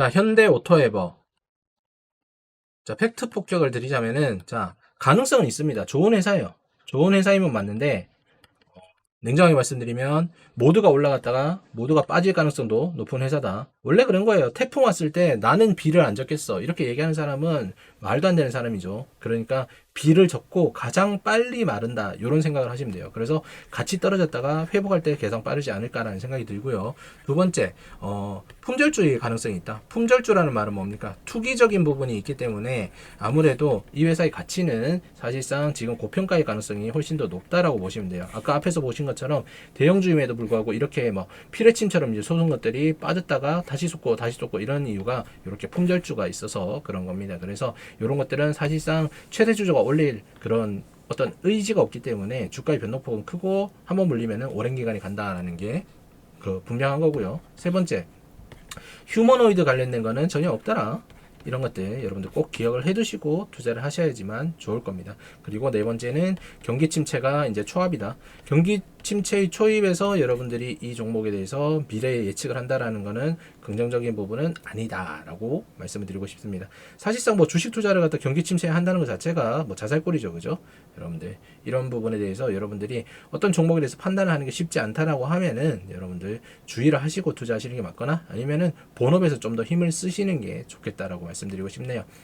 자, 현대 오토에버. 자, 팩트 폭격을 드리자면은, 자, 가능성은 있습니다. 좋은 회사예요. 좋은 회사이면 맞는데, 어, 냉정하게 말씀드리면, 모두가 올라갔다가, 모두가 빠질 가능성도 높은 회사다. 원래 그런 거예요. 태풍 왔을 때 나는 비를 안 적겠어. 이렇게 얘기하는 사람은 말도 안 되는 사람이죠. 그러니까 비를 적고 가장 빨리 마른다. 이런 생각을 하시면 돼요. 그래서 같이 떨어졌다가 회복할 때 개성 빠르지 않을까라는 생각이 들고요. 두 번째, 어, 품절주의 가능성이 있다. 품절주라는 말은 뭡니까? 투기적인 부분이 있기 때문에 아무래도 이 회사의 가치는 사실상 지금 고평가의 가능성이 훨씬 더 높다라고 보시면 돼요. 아까 앞에서 보신 것처럼 대형주임에도 불구하고 이렇게 뭐 피레침처럼 이제 솟은 것들이 빠졌다가 다시 솟고 다시 솟고 이런 이유가 이렇게 품절주가 있어서 그런 겁니다. 그래서 이런 것들은 사실상 최대 주주가 올릴 그런 어떤 의지가 없기 때문에 주가의 변동폭은 크고 한 번 물리면은 오랜 기간이 간다라는 게 그 분명한 거고요. 세 번째, 휴머노이드 관련된 거는 전혀 없더라. 이런 것들 여러분들 꼭 기억을 해두시고 투자를 하셔야지만 좋을 겁니다. 그리고 네 번째는 경기 침체가 이제 초합이다. 경기 침체의 초입에서 여러분들이 이 종목에 대해서 미래 예측을 한다라는 거는 긍정적인 부분은 아니다라고 말씀을 드리고 싶습니다. 사실상 뭐 주식 투자를 갖다 경기 침체에 한다는 것 자체가 뭐 자살골이죠, 그죠? 여러분들 이런 부분에 대해서 여러분들이 어떤 종목에 대해서 판단을 하는 게 쉽지 않다라고 하면은 여러분들 주의를 하시고 투자하시는 게 맞거나 아니면은 본업에서 좀 더 힘을 쓰시는 게 좋겠다라고 말씀드리고 싶네요.